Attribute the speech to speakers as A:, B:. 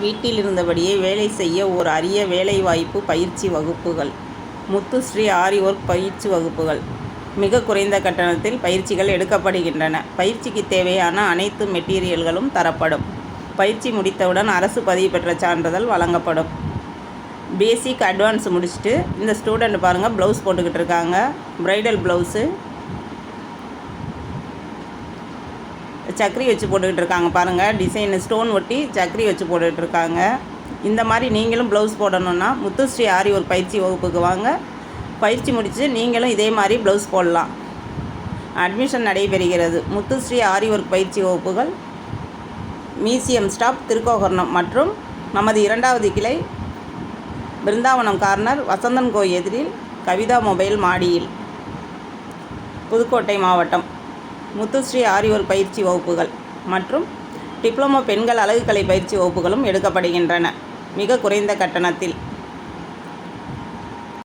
A: வீட்டில் இருந்தபடியே வேலை செய்ய ஓர் அரிய வேலைவாய்ப்பு பயிற்சி வகுப்புகள். முத்துஸ்ரீ ஆரி ஒர்க் பயிற்சி வகுப்புகள். மிக குறைந்த கட்டணத்தில் பயிற்சிகள் எடுக்கப்படுகின்றன. பயிற்சிக்கு தேவையான அனைத்து மெட்டீரியல்களும் தரப்படும். பயிற்சி முடித்தவுடன் அரசு பதிவு பெற்ற சான்றிதழ் வழங்கப்படும். பேசிக் அட்வான்ஸ் முடிச்சுட்டு இந்த ஸ்டூடெண்ட் பாருங்கள் ப்ளவுஸ் போட்டுக்கிட்டு இருக்காங்க. ப்ரைடல் ப்ளவுஸு சக்கரி வச்சு போட்டுக்கிட்டு இருக்காங்க பாருங்கள் டிசைன் ஸ்டோன் ஒட்டி சக்கரி வச்சு போட்டுக்கிட்டு இருக்காங்க இந்த மாதிரி நீங்களும் ப்ளவுஸ் போடணுன்னா முத்துஸ்ரீ ஆரி ஒரு பயிற்சி வகுப்புக்கு வாங்க. பயிற்சி முடித்து நீங்களும் இதே மாதிரி ப்ளவுஸ் போடலாம். அட்மிஷன் நடைபெறுகிறது. முத்துஸ்ரீ ஆரி ஒர்க் பயிற்சி வகுப்புகள் மியூசியம் ஸ்டாப் திருக்கோகர்ணம் மற்றும் நமது இரண்டாவது கிளை பிருந்தாவனம் கார்னர் வசந்தன் கோ எதிரில் கவிதா மொபைல் மாடியில் புதுக்கோட்டை மாவட்டம். முத்துஸ்ரீ ஆரியோர் பயிற்சி வகுப்புகள் மற்றும் டிப்ளமோ பெண்கள் அழகுக்கலை பயிற்சி வகுப்புகளும் எடுக்கப்படுகின்றன. மிக குறைந்த கட்டணத்தில்